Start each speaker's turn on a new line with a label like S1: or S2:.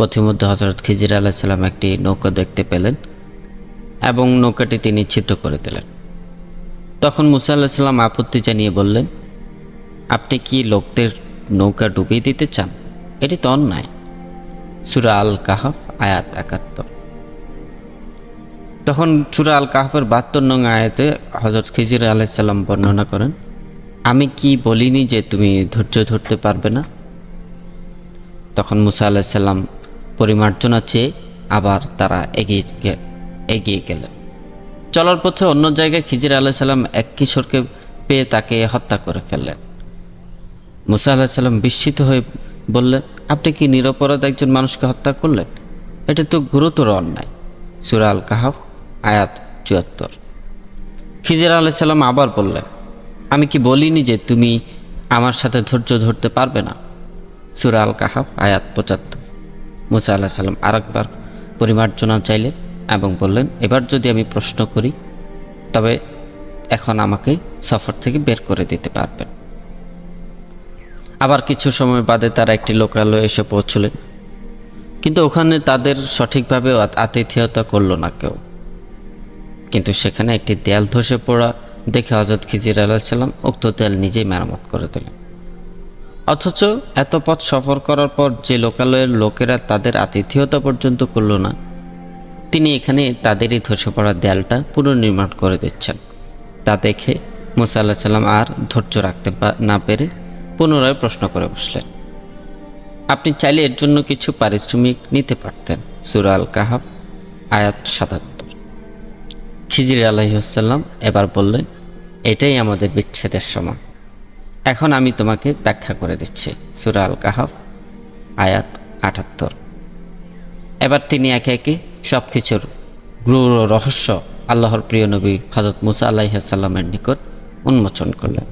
S1: পথিমধ্যে হজরত খিজির আলাইসাল্লাম একটি নৌকা দেখতে পেলেন এবং নৌকাটি তিনি ছিদ্র করে দিলেন। তখন মুসা আল্লাহ সাল্লাম আপত্তি জানিয়ে বললেন, আপনি কি লোকদের নৌকা ডুবিয়ে দিতে চান? এটি তো অন্যায়। সুরা আল কাহাফ আয়াত একাত্তর। তখন সুরা আল কাহাফের বাহাত্তর নং আয়াতে হজরত খিজির আলাইসাল্লাম বর্ণনা করেন, আমি কি বলিনি যে তুমি ধৈর্য ধরতে পারবে না? তখন মুসা আলাইসাল্লাম পরিমার্জনা চেয়ে আবার তারা এগিয়ে এগিয়ে গেলেন চলার পথে অন্য জায়গায় খিজির আলাইসাল্লাম এক কিশোরকে পেয়ে তাকে হত্যা করে ফেললেন। মুসা আলাহিসাল্লাম বিস্মিত হয়ে বললেন, আপনি কি নিরপরাধ একজন মানুষকে হত্যা করলেন? এটা তো গুরুতর অন্যায়। সুরা আল কাহাফ আয়াত চুয়াত্তর। খিজির আলাইসাল্লাম আবার বললেন, আমি কি বলিনি যে তুমি আমার সাথে ধৈর্য ধরতে পারবে না? সুরা আল কাহাফ আয়াত পঁচাত্তর। মুসা আল্লাহ সাল্লাম আরেকবার পরিমার্জনা চাইলেন এবং বললেন, এবার যদি আমি প্রশ্ন করি, তবে এখন আমাকে সফর থেকে বের করে দিতে পারবেন। আবার কিছু সময় বাদে তারা একটি লোকালয়ে এসে পৌঁছলেন। কিন্তু ওখানে তাদের সঠিকভাবে আতিথেয়তা করল না কেউ। কিন্তু সেখানে একটি দেয়াল ধসে পড়া দেখে হজরত খিজির আলাহিসাল্লাম উক্ত দেয়াল নিজেই মেরামত করে দিলেন। অথচ এত পথ সফর করার পর যে লোকালয়ের লোকেরা তাদের আতিথেয়তা পর্যন্ত করল না, তিনি এখানে তাদেরই ধসে পড়া দেয়ালটা পুনর্নির্মাণ করে দিচ্ছেন। তা দেখে মুসা আল্লাহ সাল্লাম আর ধৈর্য রাখতে না পেরে পুনরায় প্রশ্ন করে বসলেন, আপনি চাইলে এর জন্য কিছু পারিশ্রমিক নিতে পারতেন। সুরা আল কাহাব আয়াত সাতাত্তর। খিজির আলহিহাসাল্লাম এবার বললেন, এটাই আমাদের বিচ্ছেদের সময়। এখন আমি তোমাকে ব্যাখ্যা করে দিচ্ছি। সুরা আল কাহাফ আয়াত আটাত্তর। এবার তিনি একে একে সব কিছুর গ্রুর রহস্য আল্লাহর প্রিয় নবী হজরত মুসা আলাইসাল্লামের নিকট উন্মোচন করলেন।